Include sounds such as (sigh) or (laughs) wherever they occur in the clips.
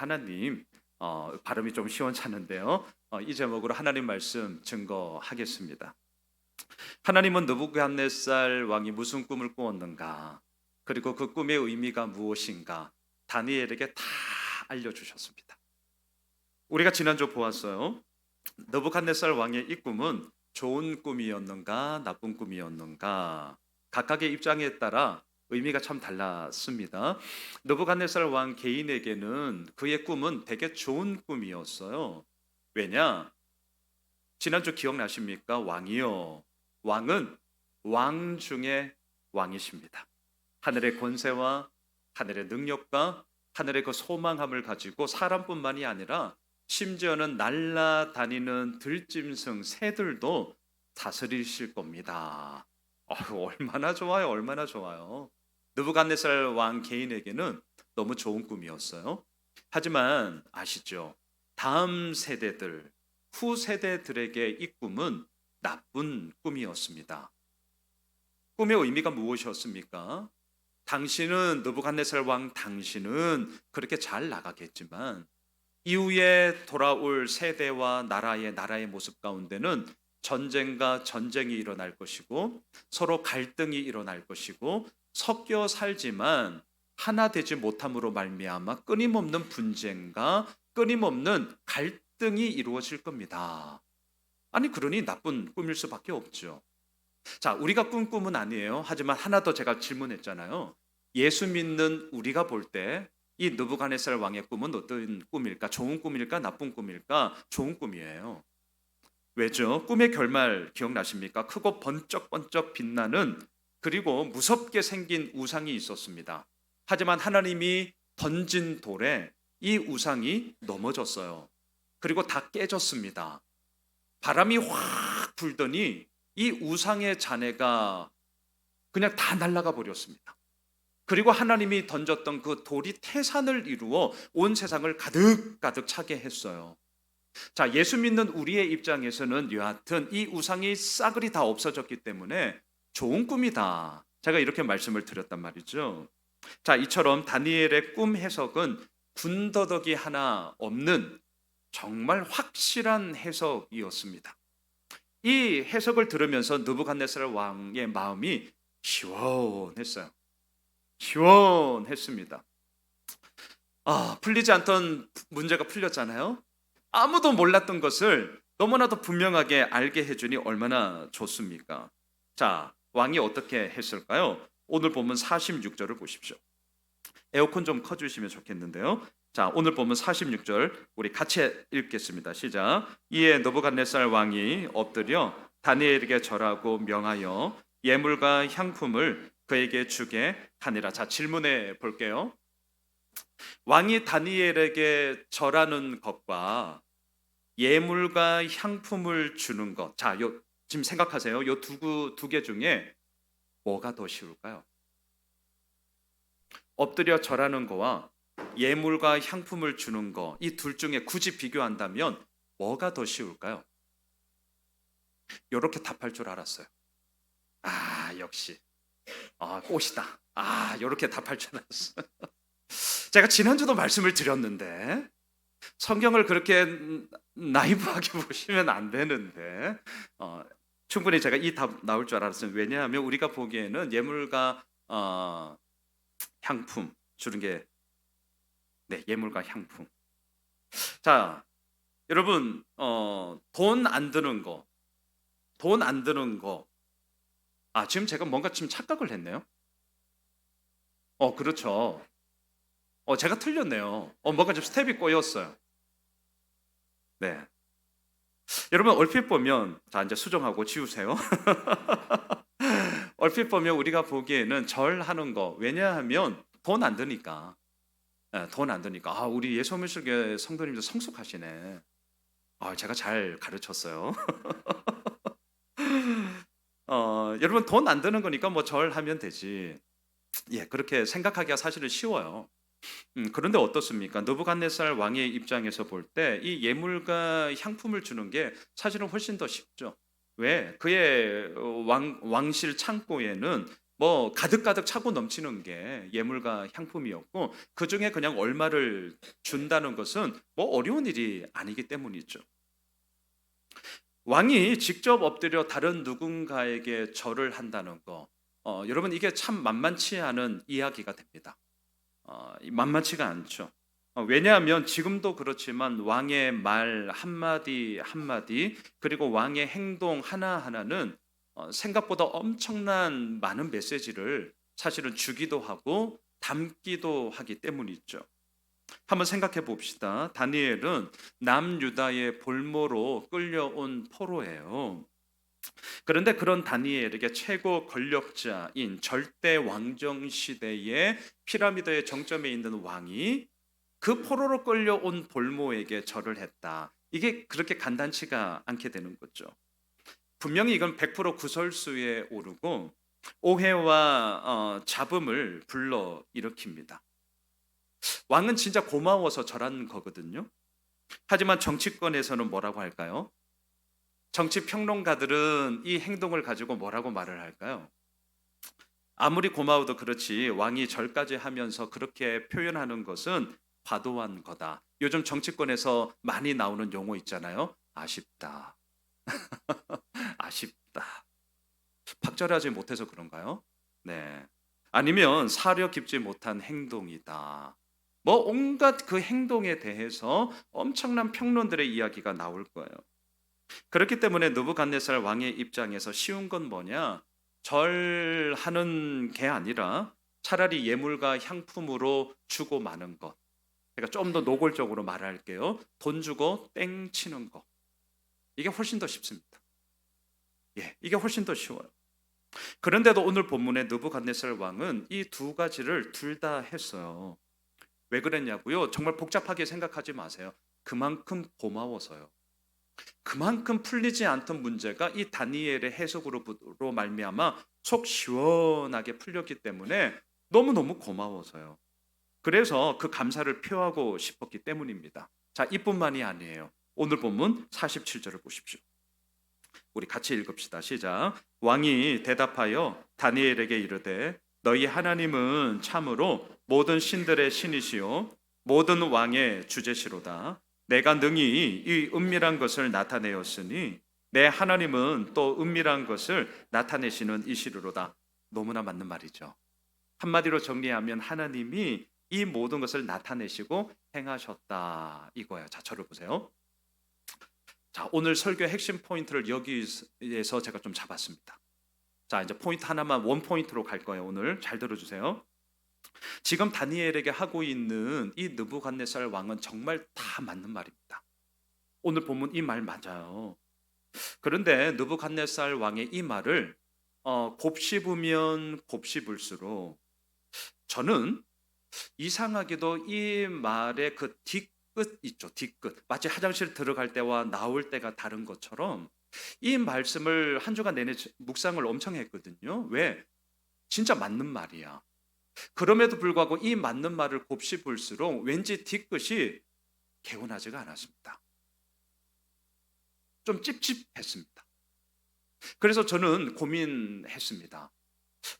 하나님 어, 발음이 좀 시원찮은데요. 어, 이 제목으로 하나님 말씀 증거하겠습니다. 하나님은 느부갓네살 왕이 무슨 꿈을 꾸었는가? 그리고 그 꿈의 의미가 무엇인가? 다니엘에게 다 알려주셨습니다. 우리가 지난주 보았어요. 느부갓네살 왕의 이 꿈은 좋은 꿈이었는가, 나쁜 꿈이었는가? 각각의 입장에 따라 의미가 참 달랐습니다. 느부갓네살 왕 개인에게는 그의 꿈은 되게 좋은 꿈이었어요. 왜냐? 지난주 기억나십니까? 왕이요. 왕은 왕 중에 왕이십니다. 하늘의 권세와 하늘의 능력과 하늘의 그 소망함을 가지고 사람뿐만이 아니라 심지어는 날아다니는 들짐승 새들도 다스리실 겁니다. 어휴, 얼마나 좋아요, 얼마나 좋아요. 느부갓네살 왕 개인에게는 너무 좋은 꿈이었어요. 하지만 아시죠? 다음 세대들, 후 세대들에게 이 꿈은 나쁜 꿈이었습니다. 꿈의 의미가 무엇이었습니까? 당신은 느부갓네살 왕 당신은 그렇게 잘 나가겠지만 이후에 돌아올 세대와 나라의 나라의 모습 가운데는 전쟁과 전쟁이 일어날 것이고 서로 갈등이 일어날 것이고 섞여 살지만 하나 되지 못함으로 말미암아 끊임없는 분쟁과 끊임없는 갈등이 이루어질 겁니다. 아니 그러니 나쁜 꿈일 수밖에 없죠. 자, 우리가 꾼 꿈은 아니에요. 하지만 하나 더 제가 질문했잖아요. 예수 믿는 우리가 볼 때 이 느부갓네살 왕의 꿈은 어떤 꿈일까? 좋은 꿈일까? 나쁜 꿈일까? 좋은 꿈이에요. 왜죠? 꿈의 결말 기억나십니까? 크고 번쩍번쩍 빛나는 그리고 무섭게 생긴 우상이 있었습니다. 하지만 하나님이 던진 돌에 이 우상이 넘어졌어요. 그리고 다 깨졌습니다. 바람이 확 불더니 이 우상의 잔해가 그냥 다 날아가 버렸습니다. 그리고 하나님이 던졌던 그 돌이 태산을 이루어 온 세상을 가득 가득 차게 했어요. 자, 예수 믿는 우리의 입장에서는 여하튼 이 우상이 싸그리 다 없어졌기 때문에 좋은 꿈이다. 제가 이렇게 말씀을 드렸단 말이죠. 자, 이처럼 다니엘의 꿈 해석은 군더더기 하나 없는 정말 확실한 해석이었습니다. 이 해석을 들으면서 느부갓네살 왕의 마음이 시원했어요. 시원했습니다. 아, 풀리지 않던 문제가 풀렸잖아요. 아무도 몰랐던 것을 너무나도 분명하게 알게 해주니 얼마나 좋습니까? 자, 왕이 어떻게 했을까요? 오늘 보면 46절을 보십시오. 에어컨 좀 커주시면 좋겠는데요. 자, 오늘 보면 46절 우리 같이 읽겠습니다. 시작. 이에 느부갓네살 왕이 엎드려 다니엘에게 절하고 명하여 예물과 향품을 그에게 주게 하니라. 자, 질문해 볼게요. 왕이 다니엘에게 절하는 것과 예물과 향품을 주는 것. 자, 요 지금 생각하세요. 요 두 개 중에 뭐가 더 쉬울까요? 엎드려 절하는 거와 예물과 향품을 주는 거, 이 둘 중에 굳이 비교한다면 뭐가 더 쉬울까요? 이렇게 답할 줄 알았어요. 아, 역시. 아, 꽃이다. 아, 이렇게 답할 줄 알았어요. (laughs) 제가 지난주도 말씀을 드렸는데, 성경을 그렇게 나이브하게 (laughs) 보시면 안 되는데, 어, 충분히 제가 이 답 나올 줄 알았어요. 왜냐하면 우리가 보기에는 예물과 어, 향품 주는 게 네, 예물과 향품. 자, 여러분, 어, 돈 안 드는 거, 돈 안 드는 거. 아, 지금 제가 뭔가 지금 착각을 했네요. 어, 그렇죠. 어, 제가 틀렸네요. 어, 뭔가 좀 스텝이 꼬였어요. 네. 여러분, 얼핏 보면, 자, 이제 수정하고 지우세요. (laughs) 얼핏 보면 우리가 보기에는 절하는 거, 왜냐하면 돈 안 드니까. 예, 돈안 드니까 아 우리 예수미술교 성도님들 성숙하시네. 아 제가 잘 가르쳤어요. (laughs) 어, 여러분 돈 안 드는 거니까 뭐 절하면 되지. 예 그렇게 생각하기가 사실은 쉬워요. 음, 그런데 어떻습니까? 느부갓네살 왕의 입장에서 볼 때 이 예물과 향품을 주는 게 사실은 훨씬 더 쉽죠. 왜? 그의 왕, 왕실 창고에는 뭐 가득가득 차고 넘치는 게 예물과 향품이었고 그 중에 그냥 얼마를 준다는 것은 뭐 어려운 일이 아니기 때문이죠. 왕이 직접 엎드려 다른 누군가에게 절을 한다는 거, 어, 여러분 이게 참 만만치 않은 이야기가 됩니다. 어, 만만치가 않죠. 어, 왜냐하면 지금도 그렇지만 왕의 말 한마디 한마디 그리고 왕의 행동 하나하나는 어, 생각보다 엄청난 많은 메시지를 사실은 주기도 하고 담기도 하기 때문이죠. 한번 생각해 봅시다. 다니엘은 남유다의 볼모로 끌려온 포로예요. 그런데 그런 다니엘에게 최고 권력자인 절대 왕정 시대의 피라미드의 정점에 있는 왕이 그 포로로 끌려온 볼모에게 절을 했다. 이게 그렇게 간단치가 않게 되는 거죠. 분명히 이건 100% 구설수에 오르고 오해와 어, 잡음을 불러 일으킵니다. 왕은 진짜 고마워서 절한 거거든요. 하지만 정치권에서는 뭐라고 할까요? 정치 평론가들은 이 행동을 가지고 뭐라고 말을 할까요? 아무리 고마워도 그렇지 왕이 절까지 하면서 그렇게 표현하는 것은 과도한 거다. 요즘 정치권에서 많이 나오는 용어 있잖아요. 아쉽다. (laughs) 아쉽다. 박절하지 못해서 그런가요? 네. 아니면 사려 깊지 못한 행동이다. 뭐 온갖 그 행동에 대해서 엄청난 평론들의 이야기가 나올 거예요. 그렇기 때문에 느부갓네살 왕의 입장에서 쉬운 건 뭐냐? 절하는 게 아니라 차라리 예물과 향품으로 주고 마는 것. 제가 좀더 노골적으로 말할게요. 돈 주고 땡 치는 거. 이게 훨씬 더 쉽습니다. 예, 이게 훨씬 더 쉬워요. 그런데도 오늘 본문의 느부갓네살 왕은 이 두 가지를 둘 다 했어요. 왜 그랬냐고요? 정말 복잡하게 생각하지 마세요. 그만큼 고마워서요. 그만큼 풀리지 않던 문제가 이 다니엘의 해석으로 말미암아 속 시원하게 풀렸기 때문에 너무너무 고마워서요. 그래서 그 감사를 표하고 싶었기 때문입니다. 자, 이뿐만이 아니에요. 오늘 본문 47절을 보십시오. 우리 같이 읽읍시다. 시작. 왕이 대답하여 다니엘에게 이르되 너희 하나님은 참으로 모든 신들의 신이시요 모든 왕의 주제시로다. 내가 능히 이 은밀한 것을 나타내었으니 내 하나님은 또 은밀한 것을 나타내시는 이시로다. 너무나 맞는 말이죠. 한마디로 정리하면 하나님이 이 모든 것을 나타내시고 행하셨다 이거예요. 자, 저를 보세요. 자, 오늘 설교의 핵심 포인트를 여기에서 제가 좀 잡았습니다. 자, 이제 포인트 하나만 원 포인트로 갈 거예요. 오늘 잘 들어주세요. 지금 다니엘에게 하고 있는 이 느부갓네살 왕은 정말 다 맞는 말입니다. 오늘 보면 이 말 맞아요. 그런데 느부갓네살 왕의 이 말을 어, 곱씹으면 곱씹을수록 저는 이상하게도 이 말의 그 뒤끝 있죠. 뒤끝. 마치 화장실 들어갈 때와 나올 때가 다른 것처럼 이 말씀을 한 주간 내내 묵상을 엄청 했거든요. 왜? 진짜 맞는 말이야. 그럼에도 불구하고 이 맞는 말을 곱씹을수록 왠지 뒤끝이 개운하지가 않았습니다. 좀 찝찝했습니다. 그래서 저는 고민했습니다.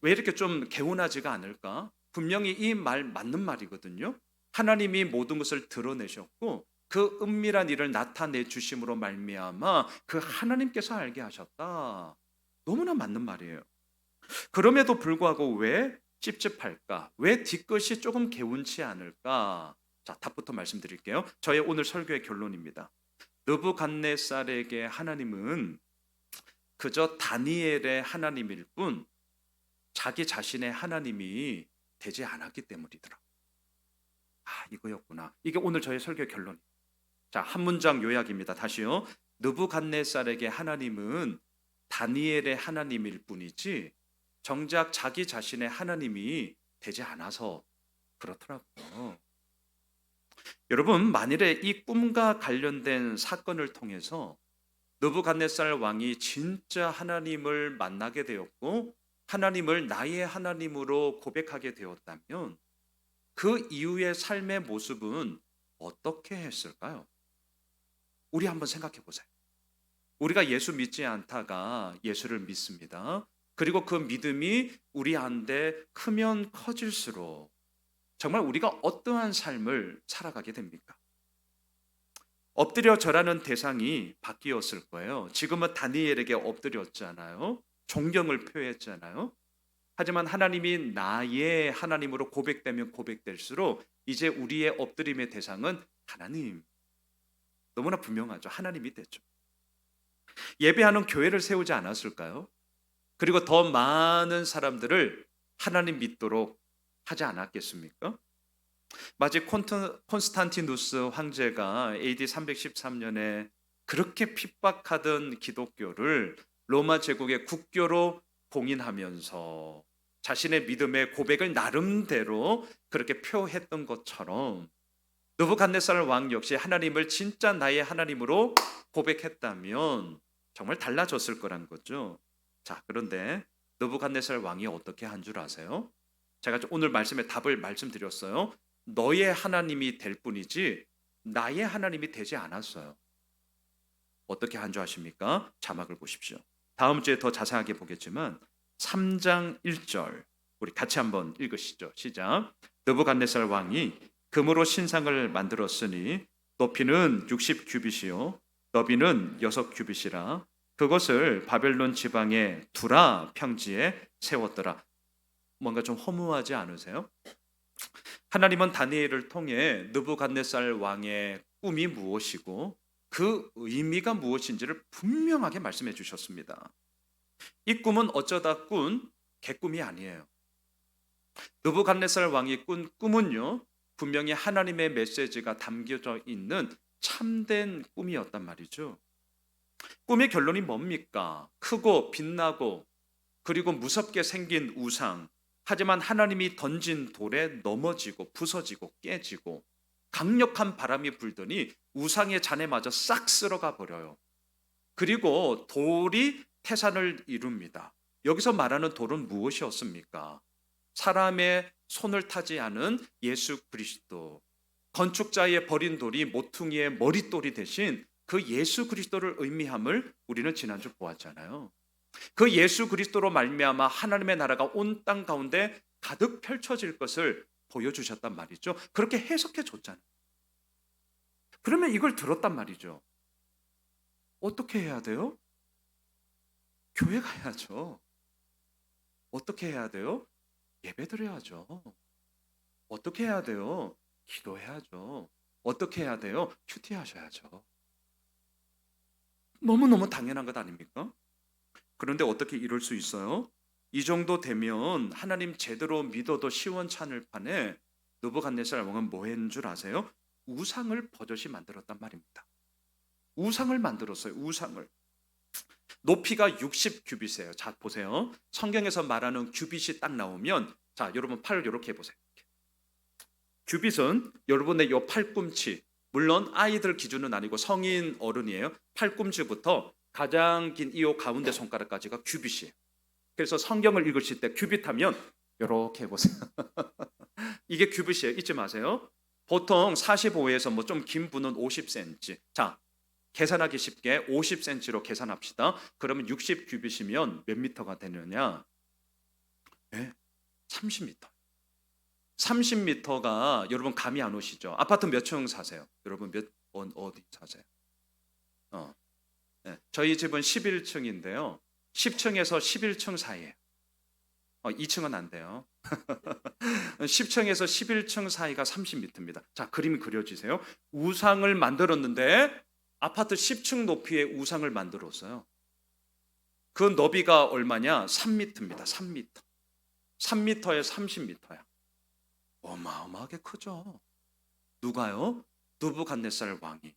왜 이렇게 좀 개운하지가 않을까? 분명히 이 말 맞는 말이거든요. 하나님이 모든 것을 드러내셨고 그 은밀한 일을 나타내 주심으로 말미암아 그 하나님께서 알게 하셨다. 너무나 맞는 말이에요. 그럼에도 불구하고 왜 찝찝할까? 왜 뒤끝이 조금 개운치 않을까? 자, 답부터 말씀드릴게요. 저의 오늘 설교의 결론입니다. 느부갓네살에게 하나님은 그저 다니엘의 하나님일 뿐 자기 자신의 하나님이 되지 않았기 때문이더라. 아, 이거였구나. 이게 오늘 저의 설교 결론. 자, 한 문장 요약입니다. 다시요. 느부갓네살에게 하나님은 다니엘의 하나님일 뿐이지 정작 자기 자신의 하나님이 되지 않아서 그렇더라고요. 여러분, 만일에 이 꿈과 관련된 사건을 통해서 느부갓네살 왕이 진짜 하나님을 만나게 되었고 하나님을 나의 하나님으로 고백하게 되었다면 그 이후의 삶의 모습은 어떻게 했을까요? 우리 한번 생각해 보세요. 우리가 예수 믿지 않다가 예수를 믿습니다. 그리고 그 믿음이 우리 안에 크면 커질수록 정말 우리가 어떠한 삶을 살아가게 됩니까? 엎드려 절하는 대상이 바뀌었을 거예요. 지금은 다니엘에게 엎드렸잖아요. 존경을 표했잖아요. 하지만 하나님이 나의 하나님으로 고백되면 고백될수록 이제 우리의 엎드림의 대상은 하나님. 너무나 분명하죠. 하나님이 됐죠. 예배하는 교회를 세우지 않았을까요? 그리고 더 많은 사람들을 하나님 믿도록 하지 않았겠습니까? 마치 콘스탄티누스 황제가 AD 313년에 그렇게 핍박하던 기독교를 로마 제국의 국교로 봉인하면서 자신의 믿음의 고백을 나름대로 그렇게 표했던 것처럼 느부갓네살 왕 역시 하나님을 진짜 나의 하나님으로 고백했다면 정말 달라졌을 거란 거죠. 자, 그런데 느부갓네살 왕이 어떻게 한 줄 아세요? 제가 오늘 말씀에 답을 말씀드렸어요. 너의 하나님이 될 뿐이지 나의 하나님이 되지 않았어요. 어떻게 한 줄 아십니까? 자막을 보십시오. 다음 주에 더 자세하게 보겠지만 3장 1절 우리 같이 한번 읽으시죠. 시작. 느부갓네살 왕이 금으로 신상을 만들었으니 높이는 60 규빗이요 너비는 6 규빗이라 그것을 바벨론 지방의 두라 평지에 세웠더라. 뭔가 좀 허무하지 않으세요? 하나님은 다니엘을 통해 느부갓네살 왕의 꿈이 무엇이고 그 의미가 무엇인지를 분명하게 말씀해 주셨습니다. 이 꿈은 어쩌다 꾼 개꿈이 아니에요. 느부갓네살 왕이 꾼 꿈은요. 분명히 하나님의 메시지가 담겨져 있는 참된 꿈이었단 말이죠. 꿈의 결론이 뭡니까? 크고 빛나고 그리고 무섭게 생긴 우상. 하지만 하나님이 던진 돌에 넘어지고 부서지고 깨지고 강력한 바람이 불더니 우상의 잔해마저 싹 쓸어가 버려요. 그리고 돌이 태산을 이룹니다. 여기서 말하는 돌은 무엇이었습니까? 사람의 손을 타지 않은 예수 그리스도. 건축자의 버린 돌이 모퉁이의 머릿돌이 대신 그 예수 그리스도를 의미함을 우리는 지난주 보았잖아요. 그 예수 그리스도로 말미암아 하나님의 나라가 온 땅 가운데 가득 펼쳐질 것을 보여주셨단 말이죠. 그렇게 해석해 줬잖아요. 그러면 이걸 들었단 말이죠. 어떻게 해야 돼요? 교회 가야죠. 어떻게 해야 돼요? 예배 드려야죠. 어떻게 해야 돼요? 기도해야죠. 어떻게 해야 돼요? 큐티 하셔야죠. 너무너무 당연한 것 아닙니까? 그런데 어떻게 이럴 수 있어요? 이 정도 되면 하나님 제대로 믿어도 시원찮을 판에 느부갓네살 왕은 뭐 했는 줄 아세요? 우상을 버젓이 만들었단 말입니다. 우상을 만들었어요. 우상을. 높이가 60 규빗이에요. 자, 보세요. 성경에서 말하는 규빗이 딱 나오면 자, 여러분 팔을 이렇게 해 보세요. 규빗은 여러분의 요 팔꿈치 물론 아이들 기준은 아니고 성인 어른이에요. 팔꿈치부터 가장 긴이 가운데 손가락까지가 규빗이에요. 그래서 성경을 읽으실 때 규빗 하면 이렇게 해보세요. (laughs) 이게 규빗이에요. 잊지 마세요. 보통 45에서 뭐 좀 긴 분은 50cm. 자, 계산하기 쉽게 50cm로 계산합시다. 그러면 60 규빗이면 몇 미터가 되느냐? 네, 30m. 30m가 여러분 감이 안 오시죠? 아파트 몇 층 사세요? 여러분 몇 어, 어디 사세요? 어. 네, 저희 집은 11층인데요. 10층에서 11층 사이에. 어, 2층은 안 돼요. (laughs) 10층에서 11층 사이가 30m입니다. 자, 그림이 그려지세요. 우상을 만들었는데 아파트 10층 높이의 우상을 만들었어요. 그 너비가 얼마냐? 3m입니다. 3m. 3m에 30m야. 어마어마하게 크죠. 누가요? 누부갓네살 왕이.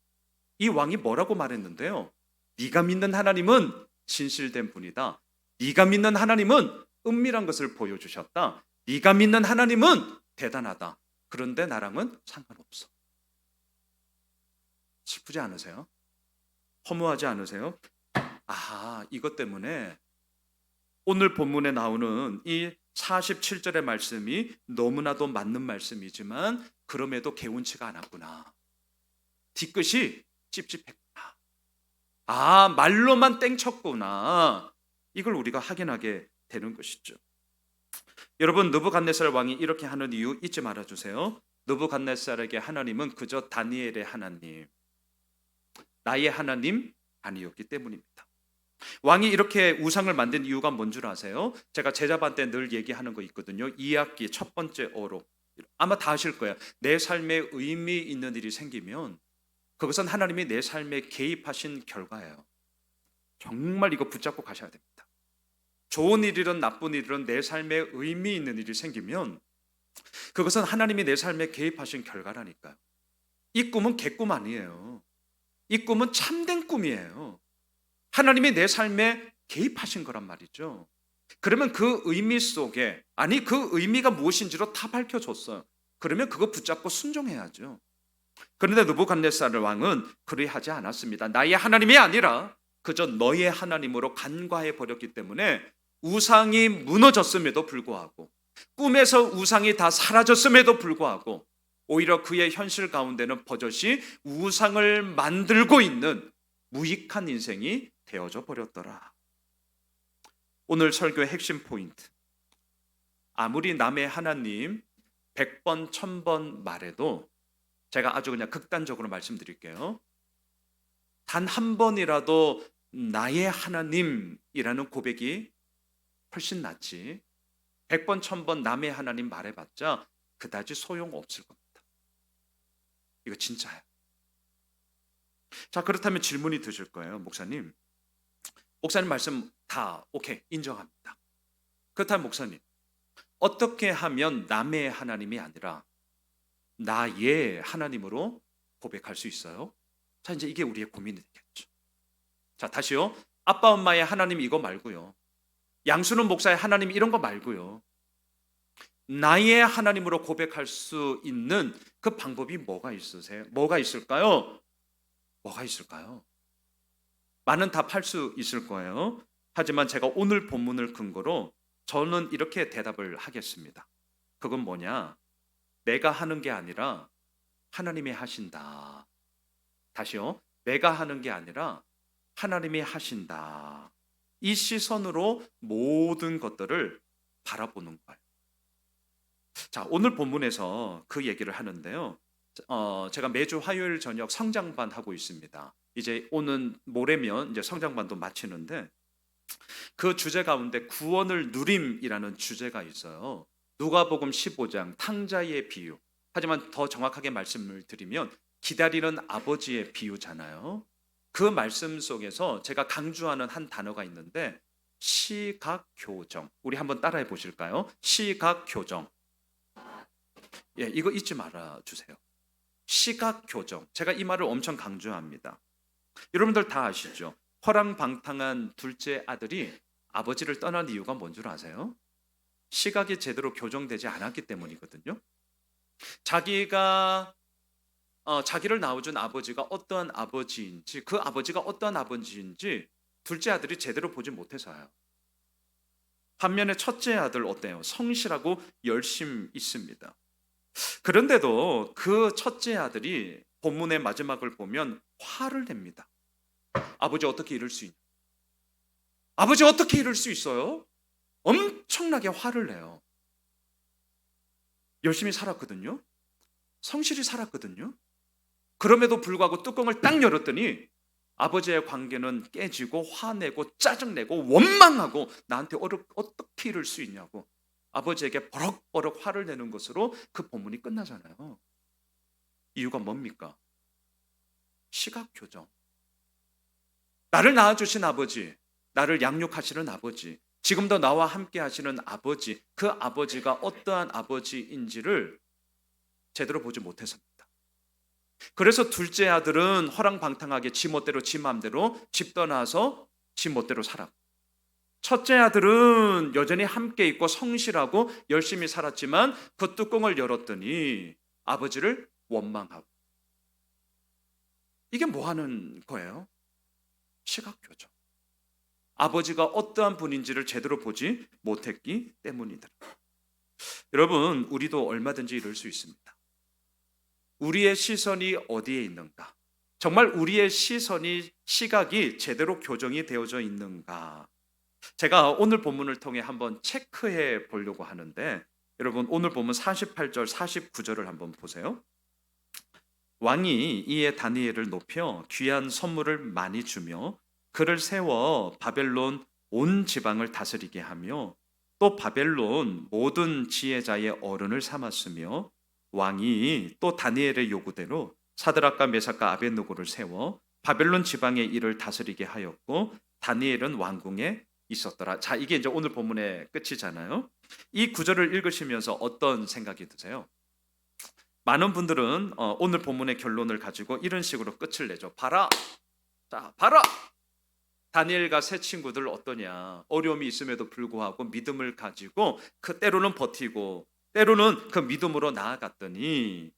이 왕이 뭐라고 말했는데요? 네가 믿는 하나님은 진실된 분이다. 네가 믿는 하나님은 은밀한 것을 보여주셨다. 네가 믿는 하나님은 대단하다. 그런데 나랑은 상관없어. 슬프지 않으세요? 허무하지 않으세요? 아, 이것 때문에 오늘 본문에 나오는 이 47절의 말씀이 너무나도 맞는 말씀이지만 그럼에도 개운치가 않았구나. 뒤끝이 찝찝했구나. 아, 말로만 땡쳤구나. 이걸 우리가 확인하게 되는 것이죠. 여러분 느부갓네살 왕이 이렇게 하는 이유 잊지 말아 주세요. 느부갓네살에게 하나님은 그저 다니엘의 하나님, 나의 하나님 아니었기 때문입니다. 왕이 이렇게 우상을 만든 이유가 뭔 줄 아세요? 제가 제자반 때 늘 얘기하는 거 있거든요. 2학기 첫 번째 어록. 아마 다 아실 거예요. 내 삶에 의미 있는 일이 생기면 그것은 하나님이 내 삶에 개입하신 결과예요. 정말 이거 붙잡고 가셔야 됩니다. 좋은 일이든 나쁜 일이든 내 삶에 의미 있는 일이 생기면 그것은 하나님이 내 삶에 개입하신 결과라니까요. 이 꿈은 개꿈 아니에요. 이 꿈은 참된 꿈이에요. 하나님이 내 삶에 개입하신 거란 말이죠. 그러면 그 의미 속에 아니 그 의미가 무엇인지로 다 밝혀줬어요. 그러면 그거 붙잡고 순종해야죠. 그런데 느부갓네살 왕은 그리 하지 않았습니다. 나의 하나님이 아니라 그저 너의 하나님으로 간과해 버렸기 때문에 우상이 무너졌음에도 불구하고 꿈에서 우상이 다 사라졌음에도 불구하고 오히려 그의 현실 가운데는 버젓이 우상을 만들고 있는 무익한 인생이 되어져 버렸더라. 오늘 설교의 핵심 포인트. 아무리 남의 하나님 100번, 1000번 말해도 제가 아주 그냥 극단적으로 말씀드릴게요. 단 한 번이라도 나의 하나님이라는 고백이 훨씬 낫지. 100번, 1000번 남의 하나님 말해봤자 그다지 소용없을 겁니다. 이거 진짜예요. 자, 그렇다면 질문이 드실 거예요, 목사님. 목사님 말씀 다 오케이 인정합니다. 그렇다면 목사님 어떻게 하면 남의 하나님이 아니라 나의 하나님으로 고백할 수 있어요? 자 이제 이게 우리의 고민이 되겠죠. 자 다시요. 아빠 엄마의 하나님 이거 말고요. 양수는 목사의 하나님 이런 거 말고요. 나의 하나님으로 고백할 수 있는 그 방법이 뭐가 있으세요? 뭐가 있을까요? 뭐가 있을까요? 많은 답할 수 있을 거예요. 하지만 제가 오늘 본문을 근거로 저는 이렇게 대답을 하겠습니다. 그건 뭐냐? 내가 하는 게 아니라 하나님이 하신다. 다시요. 내가 하는 게 아니라 하나님이 하신다. 이 시선으로 모든 것들을 바라보는 거예요. 자, 오늘 본문에서 그 얘기를 하는데요. 어, 제가 매주 화요일 저녁 성장반 하고 있습니다. 이제 오는 모레면 이제 성장반도 마치는데 그 주제 가운데 구원을 누림이라는 주제가 있어요. 누가복음 15장 탕자의 비유. 하지만 더 정확하게 말씀을 드리면 기다리는 아버지의 비유잖아요. 그 말씀 속에서 제가 강조하는 한 단어가 있는데 시각교정. 우리 한번 따라해 보실까요? 시각교정. 예, 이거 잊지 말아 주세요. 시각교정. 제가 이 말을 엄청 강조합니다. 여러분들 다 아시죠? 허랑방탕한 둘째 아들이 아버지를 떠난 이유가 뭔 줄 아세요? 시각이 제대로 교정되지 않았기 때문이거든요. 자기가 어, 자기를 낳아준 아버지가 어떠한 아버지인지 그 아버지가 어떠한 아버지인지 둘째 아들이 제대로 보지 못해서요. 반면에 첫째 아들 어때요? 성실하고 열심 있습니다. 그런데도 그 첫째 아들이 본문의 마지막을 보면 화를 냅니다. 아버지 어떻게 이럴 수 있냐? 아버지 어떻게 이럴 수 있어요? 엄청나게 화를 내요. 열심히 살았거든요. 성실히 살았거든요. 그럼에도 불구하고 뚜껑을 딱 열었더니 아버지의 관계는 깨지고 화내고 짜증내고 원망하고 나한테 어떻게 이럴 수 있냐고 아버지에게 버럭버럭 화를 내는 것으로 그 본문이 끝나잖아요. 이유가 뭡니까? 시각 교정. 나를 낳아주신 아버지, 나를 양육하시는 아버지, 지금도 나와 함께 하시는 아버지, 그 아버지가 어떠한 아버지인지를 제대로 보지 못해서입니다. 그래서 둘째 아들은 허랑방탕하게 지 멋대로 지 마음대로 집 떠나서 지 멋대로 살았고 첫째 아들은 여전히 함께 있고 성실하고 열심히 살았지만 그 뚜껑을 열었더니 아버지를 원망하고 이게 뭐 하는 거예요? 시각 교정. 아버지가 어떠한 분인지를 제대로 보지 못했기 때문이다. 여러분, 우리도 얼마든지 이럴 수 있습니다. 우리의 시선이 어디에 있는가? 정말 우리의 시선이 시각이 제대로 교정이 되어져 있는가? 제가 오늘 본문을 통해 한번 체크해 보려고 하는데 여러분 오늘 본문 48절 49절을 한번 보세요. 왕이 이에 다니엘을 높여 귀한 선물을 많이 주며 그를 세워 바벨론 온 지방을 다스리게 하며 또 바벨론 모든 지혜자의 어른을 삼았으며 왕이 또 다니엘의 요구대로 사드락과 메삭과 아벤노고를 세워 바벨론 지방의 일을 다스리게 하였고 다니엘은 왕궁에 있었더라. 자, 이게 이제 오늘 본문의 끝이잖아요. 이 구절을 읽으시면서 어떤 생각이 드세요? 많은 분들은 어, 오늘 본문의 결론을 가지고 이런 식으로 끝을 내죠. 봐라, 자, 봐라. 다니엘과 새 친구들 어떠냐? 어려움이 있음에도 불구하고 믿음을 가지고 그 때로는 버티고 때로는 그 믿음으로 나아갔더니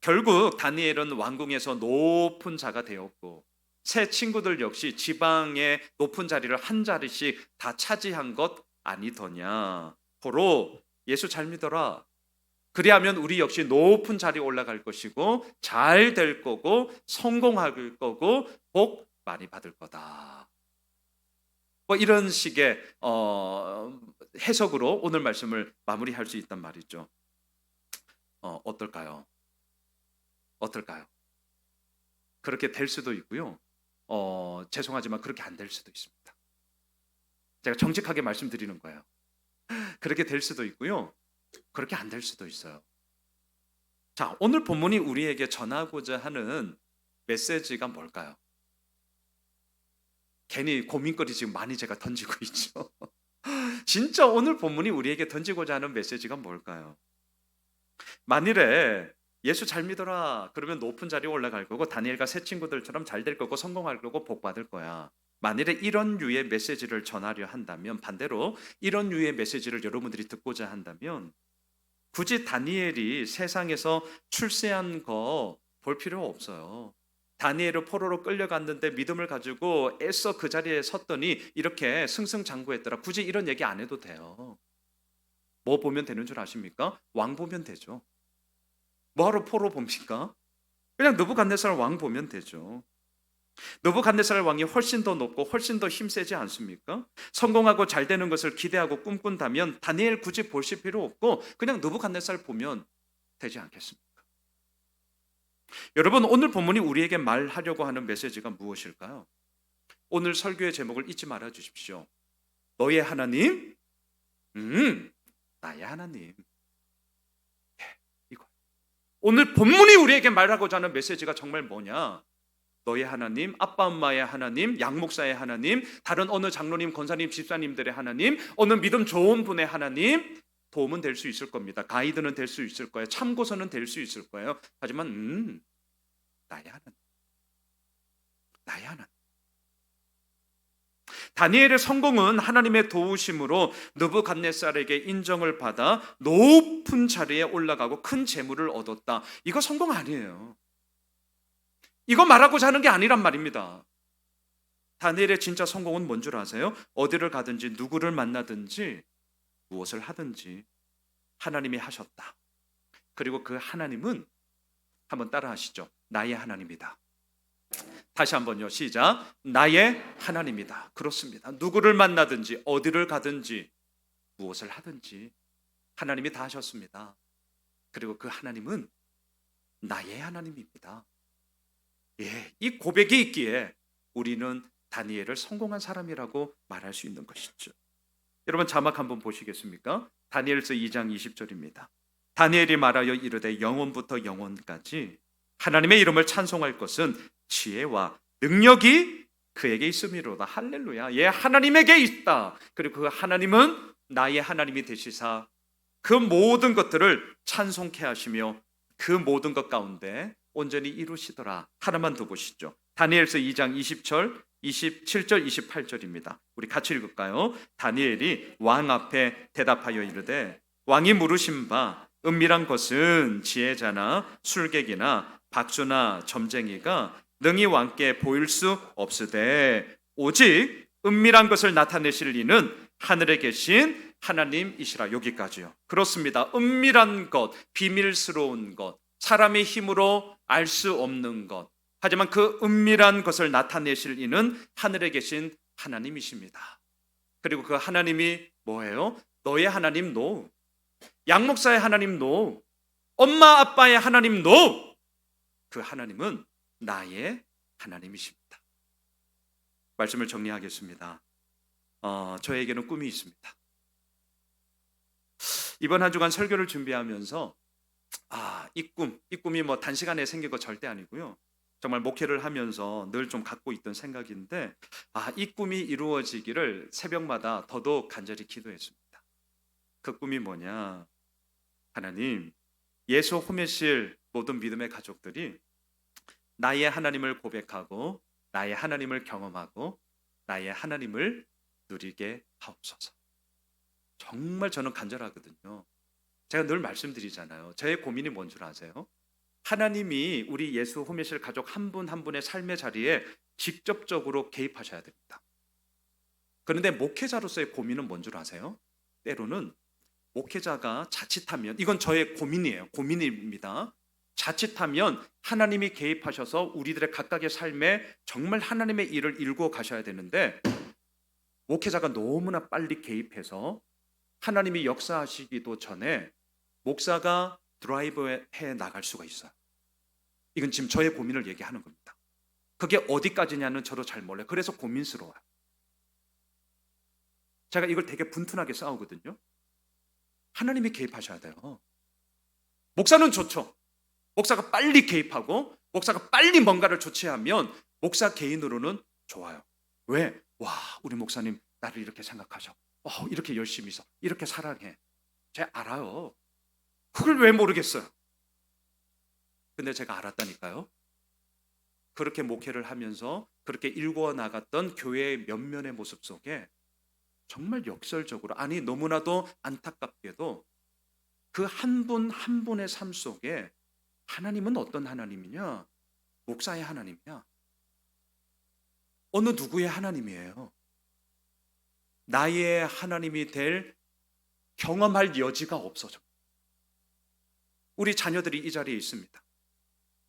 결국 다니엘은 왕궁에서 높은 자가 되었고 새 친구들 역시 지방의 높은 자리를 한 자리씩 다 차지한 것 아니더냐. 고로 예수 잘 믿어라. 그리하면 우리 역시 높은 자리에 올라갈 것이고 잘 될 거고 성공할 거고 복 많이 받을 거다. 뭐 이런 식의 어, 해석으로 오늘 말씀을 마무리할 수 있단 말이죠. 어, 어떨까요? 어떨까요? 그렇게 될 수도 있고요. 어, 죄송하지만 그렇게 안 될 수도 있습니다. 제가 정직하게 말씀드리는 거예요. 그렇게 될 수도 있고요. 그렇게 안 될 수도 있어요. 자, 오늘 본문이 우리에게 전하고자 하는 메시지가 뭘까요? 괜히 고민거리 지금 많이 제가 던지고 (laughs) 있죠. 진짜 오늘 본문이 우리에게 던지고자 하는 메시지가 뭘까요? 만일에 예수 잘 믿어라. 그러면 높은 자리에 올라갈 거고 다니엘과 새 친구들처럼 잘 될 거고 성공할 거고 복 받을 거야. 만일에 이런 류의 메시지를 전하려 한다면 반대로 이런 류의 메시지를 여러분들이 듣고자 한다면 굳이 다니엘이 세상에서 출세한 거 볼 필요 없어요. 다니엘을 포로로 끌려갔는데 믿음을 가지고 애써 그 자리에 섰더니 이렇게 승승장구했더라. 굳이 이런 얘기 안 해도 돼요. 뭐 보면 되는 줄 아십니까? 왕 보면 되죠. 뭐하러 포로 봅니까? 그냥 느부갓네살 왕 보면 되죠. 느부갓네살 왕이 훨씬 더 높고 훨씬 더 힘세지 않습니까? 성공하고 잘 되는 것을 기대하고 꿈꾼다면 다니엘 굳이 보실 필요 없고 그냥 느부갓네살 보면 되지 않겠습니까? 여러분 오늘 본문이 우리에게 말하려고 하는 메시지가 무엇일까요? 오늘 설교의 제목을 잊지 말아 주십시오. 너의 하나님, 음, 나의 하나님. 이거. 오늘 본문이 우리에게 말하고자 하는 메시지가 정말 뭐냐? 너의 하나님, 아빠 엄마의 하나님, 양목사의 하나님, 다른 어느 장로님, 권사님, 집사님들의 하나님, 어느 믿음 좋은 분의 하나님, 도움은 될 수 있을 겁니다. 가이드는 될 수 있을 거예요. 참고서는 될 수 있을 거예요. 하지만 음, 나의 하나님, 나의 하나님. 다니엘의 성공은 하나님의 도우심으로 느부갓네살에게 인정을 받아 높은 자리에 올라가고 큰 재물을 얻었다. 이거 성공 아니에요. 이거 말하고자 하는 게 아니란 말입니다. 다니엘의 진짜 성공은 뭔 줄 아세요? 어디를 가든지 누구를 만나든지 무엇을 하든지 하나님이 하셨다. 그리고 그 하나님은 한번 따라 하시죠. 나의 하나님이다. 다시 한번요. 시작. 나의 하나님이다. 그렇습니다. 누구를 만나든지 어디를 가든지 무엇을 하든지 하나님이 다 하셨습니다. 그리고 그 하나님은 나의 하나님입니다. 예, 이 고백이 있기에 우리는 다니엘을 성공한 사람이라고 말할 수 있는 것이죠. 여러분 자막 한번 보시겠습니까? 다니엘서 2장 20절입니다. 다니엘이 말하여 이르되 영원부터 영원까지 하나님의 이름을 찬송할 것은 지혜와 능력이 그에게 있음이로다. 할렐루야. 예, 하나님에게 있다. 그리고 그 하나님은 나의 하나님이 되시사 그 모든 것들을 찬송케 하시며 그 모든 것 가운데 온전히 이루시더라. 하나만 더 보시죠. 다니엘서 2장 20절, 27절, 28절입니다. 우리 같이 읽을까요? 다니엘이 왕 앞에 대답하여 이르되 왕이 물으신 바 은밀한 것은 지혜자나 술객이나 박수나 점쟁이가 능히 왕께 보일 수 없으되 오직 은밀한 것을 나타내실 이는 하늘에 계신 하나님이시라 여기까지요. 그렇습니다. 은밀한 것, 비밀스러운 것, 사람의 힘으로 알 수 없는 것. 하지만 그 은밀한 것을 나타내실 이는 하늘에 계신 하나님이십니다. 그리고 그 하나님이 뭐예요? 너의 하나님 노. 양목사의 하나님 노. 엄마 아빠의 하나님 노. 그 하나님은 나의 하나님이십니다. 말씀을 정리하겠습니다. 어, 저에게는 꿈이 있습니다. 이번 한 주간 설교를 준비하면서 아, 이 꿈, 이 꿈이 뭐 단시간에 생긴 거 절대 아니고요. 정말 목회를 하면서 늘 좀 갖고 있던 생각인데 아, 이 꿈이 이루어지기를 새벽마다 더더욱 간절히 기도했습니다. 그 꿈이 뭐냐? 하나님, 예수 호메실 모든 믿음의 가족들이 나의 하나님을 고백하고 나의 하나님을 경험하고 나의 하나님을 누리게 하옵소서. 정말 저는 간절하거든요. 제가 늘 말씀드리잖아요. 저의 고민이 뭔 줄 아세요? 하나님이 우리 예수 호메실 가족 한분한 분의 삶의 자리에 직접적으로 개입하셔야 됩니다. 그런데 목회자로서의 고민은 뭔 줄 아세요? 때로는 목회자가 자칫하면 이건 저의 고민이에요. 고민입니다. 자칫하면 하나님이 개입하셔서 우리들의 각각의 삶에 정말 하나님의 일을 일구어 가셔야 되는데 목회자가 너무나 빨리 개입해서 하나님이 역사하시기도 전에 목사가 드라이브에 나갈 수가 있어요. 이건 지금 저의 고민을 얘기하는 겁니다. 그게 어디까지냐는 저도 잘 몰라요. 그래서 고민스러워요. 제가 이걸 되게 분투하게 싸우거든요. 하나님이 개입하셔야 돼요. 목사는 좋죠. 목사가 빨리 개입하고 목사가 빨리 뭔가를 조치하면 목사 개인으로는 좋아요. 왜? 와, 우리 목사님 나를 이렇게 생각하셔. 어, 이렇게 열심히 서 이렇게 사랑해. 제가 알아요. 그걸 왜 모르겠어요? 근데 제가 알았다니까요. 그렇게 목회를 하면서 그렇게 일구어 나갔던 교회의 면면의 모습 속에 정말 역설적으로 아니 너무나도 안타깝게도 그 한 분한 분의 삶 속에 하나님은 어떤 하나님이냐? 목사의 하나님이냐? 어느 누구의 하나님이에요? 나의 하나님이 될 경험할 여지가 없어져. 우리 자녀들이 이 자리에 있습니다.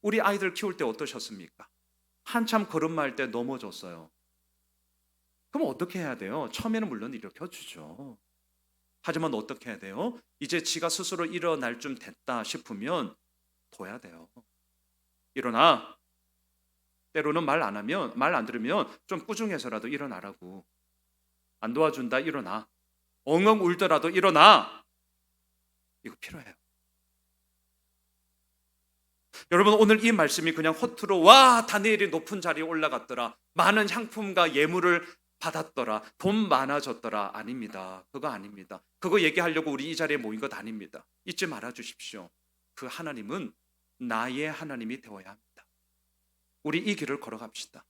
우리 아이들 키울 때 어떠셨습니까? 한참 걸음마할 때 넘어졌어요. 그럼 어떻게 해야 돼요? 처음에는 물론 일으켜주죠. 하지만 어떻게 해야 돼요? 이제 지가 스스로 일어날 좀 됐다 싶으면 둬야 돼요. 일어나. 때로는 말 안 하면, 말 안 들으면 좀 꾸중해서라도 일어나라고. 안 도와준다, 일어나. 엉엉 울더라도 일어나. 이거 필요해요. 여러분 오늘 이 말씀이 그냥 허투루 와 다니엘이 높은 자리에 올라갔더라. 많은 향품과 예물을 받았더라. 돈 많아졌더라. 아닙니다. 그거 아닙니다. 그거 얘기하려고 우리 이 자리에 모인 것 아닙니다. 잊지 말아 주십시오. 그 하나님은 나의 하나님이 되어야 합니다. 우리 이 길을 걸어갑시다.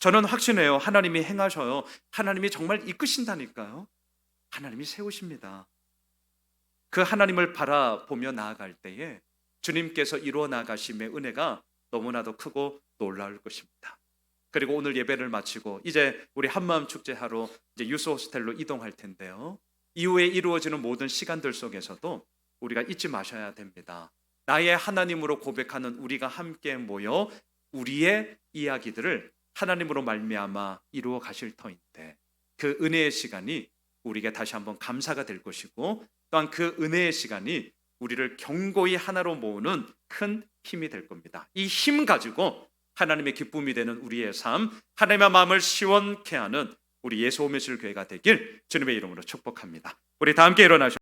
저는 확신해요. 하나님이 행하셔요. 하나님이 정말 이끄신다니까요. 하나님이 세우십니다. 그 하나님을 바라보며 나아갈 때에 주님께서 이루어 나가심의 은혜가 너무나도 크고 놀라울 것입니다. 그리고 오늘 예배를 마치고 이제 우리 한마음 축제하러 이제 유스 호스텔로 이동할 텐데요. 이후에 이루어지는 모든 시간들 속에서도 우리가 잊지 마셔야 됩니다. 나의 하나님으로 고백하는 우리가 함께 모여 우리의 이야기들을 하나님으로 말미암아 이루어 가실 터인데 그 은혜의 시간이 우리에게 다시 한번 감사가 될 것이고 또한 그 은혜의 시간이 우리를 경고히 하나로 모으는 큰 힘이 될 겁니다. 이 힘 가지고 하나님의 기쁨이 되는 우리의 삶, 하나님의 마음을 시원케 하는 우리 예수 오메실 교회가 되길 주님의 이름으로 축복합니다. 우리 다 함께 일어나셔